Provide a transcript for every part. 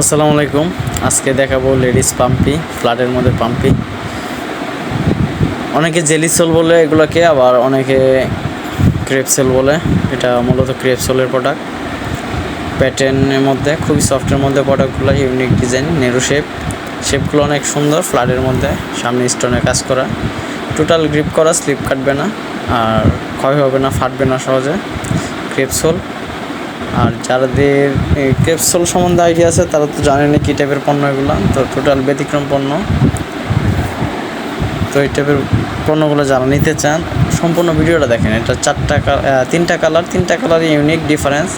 আসসালামু আলাইকুম। আজকে দেখাবো লেডিস পাম্পি, ফ্ল্যাটের মধ্যে পাম্পি। অনেকে জেলিসোল বলে এগুলোকে, আবার অনেকে ক্রেপসেল বলে। এটা মূলত ক্রেপসোলের প্রোডাক্ট প্যাটার্নের মধ্যে, খুবই সফটের মধ্যে প্রোডাক্টগুলো ইউনিক ডিজাইন নেরু শেপ শেপগুলো অনেক সুন্দর, ফ্ল্যাটের মধ্যে। সামনে স্টোনে কাজ করা। টোটাল গ্রিপ করা স্লিপ কাটবে না। আর ক্ষয় হবে না, ফাটবে না সহজে। ক্রেপসোল আর যাদের ক্রেপসোল সম্বন্ধে আইডিয়া আছে, তারা তো জানেন কী টাইপের পণ্য এগুলো। তো টোটাল ব্যতিক্রম পণ্য। তো এই টাইপের পণ্যগুলো যারা নিতে চান, সম্পূর্ণ ভিডিওটা দেখেন। এটা চারটা তিনটা কালার তিনটা কালারই ইউনিক ডিফারেন্স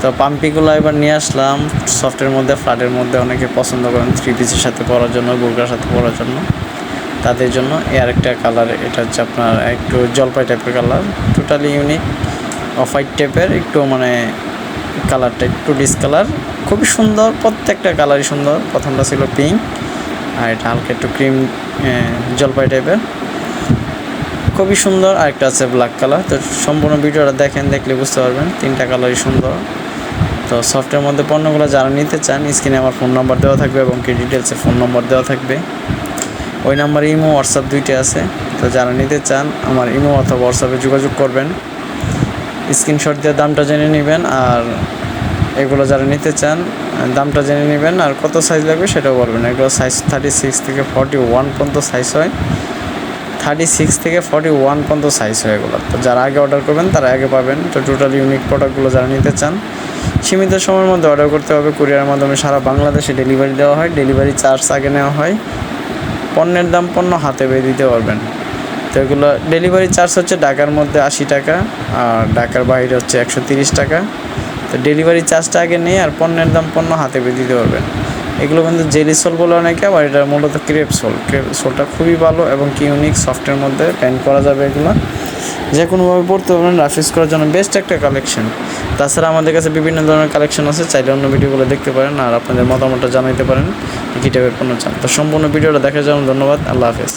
তো পাম্পিগুলো এবার নিয়ে আসলাম। সফটের মধ্যে ফ্ল্যাটের মধ্যে অনেকে পছন্দ করেন থ্রি পিসের সাথে পরার জন্য বুর্গার সাথে পরার জন্য। তাদের জন্য এ আরেকটা কালার এটা হচ্ছে আপনার একটু জলপাই টাইপের colour totally unique off white টাইপের, একটু মানে কালারটা একটু ডিসকালার খুবই সুন্দর, প্রত্যেকটা কালারই সুন্দর। প্রথমটা ছিল পিঙ্ক আর এটা হালকা একটু ক্রিম জলপাই টাইপের। খুবই সুন্দর, আরেকটা আছে ব্ল্যাক কালার তো সম্পূর্ণ ভিডিওটা দেখেন, দেখলে বুঝতে পারবেন, তিনটা কালারই সুন্দর। তো সফটের মধ্যে পণ্যগুলো যারা নিতে চান, স্ক্রিনে আমার ফোন নাম্বার দেওয়া থাকবে এবং কি ডিটেলসে ফোন নম্বর দেওয়া থাকবে। ওই নাম্বারে ইমো হোয়াটসঅ্যাপ দুইটা আছে। তো যারা নিতে চান, আমার ইমো অথবা হোয়াটসঅ্যাপে যোগাযোগ করবেন। স্ক্রিনশট দিয়ে দামটা জেনে নেবেন আর এগুলো যারা নিতে চান, দামটা জেনে নেবেন আর কত সাইজ লাগবে সেটাও বলবেন। এগুলো সাইজ থার্টি সিক্স থেকে ফর্টি ওয়ান পর্যন্ত সাইজ হয়। থার্টি সিক্স থেকে ফর্টি ওয়ান পর্যন্ত সাইজ হয় এগুলো। তো যারা আগে অর্ডার করবেন, তারা আগে পাবেন। তো টোটাল ইউনিক প্রোডাক্টগুলো যারা নিতে চান, সীমিত সময়ের মধ্যে অর্ডার করতে হবে। কুরিয়ারের মাধ্যমে সারা বাংলাদেশে ডেলিভারি দেওয়া হয়। ডেলিভারি চার্জ আগে নেওয়া হয়। পণ্যের দাম পণ্য হাতে পেয়ে দিতে পারবেন। তো এগুলো ডেলিভারি চার্জ হচ্ছে ঢাকার মধ্যে আশি টাকা, আর ঢাকার বাইরে হচ্ছে একশো তিরিশ টাকা। তো ডেলিভারি চার্জটা আগে নেই, আর পণ্যের দাম পণ্য হাতে পেয়ে দিতে পারবেন। এগুলো কিন্তু জেলি সোল বলে অনেকে, আবার এটা মূলত ক্রেপ সোল। ক্রেপ সোলটা খুবই ভালো এবং কি ইউনিক সফটের মধ্যে প্যান্ট করা যাবে এগুলো। যে কোনোভাবে পড়তে পারবেন রাফিস করার জন্য বেস্ট একটা কালেকশন তাছাড়া আমাদের কাছে বিভিন্ন ধরনের কালেকশন আছে, চাইলে অন্য ভিডিওগুলো দেখতে পারেন, আর আপনাদের মতামতটা জানাইতে পারেন, কী টাইপের পণ্য চান। তো সম্পূর্ণ ভিডিওটা দেখার জন্য ধন্যবাদ, আল্লাহ হাফেজ।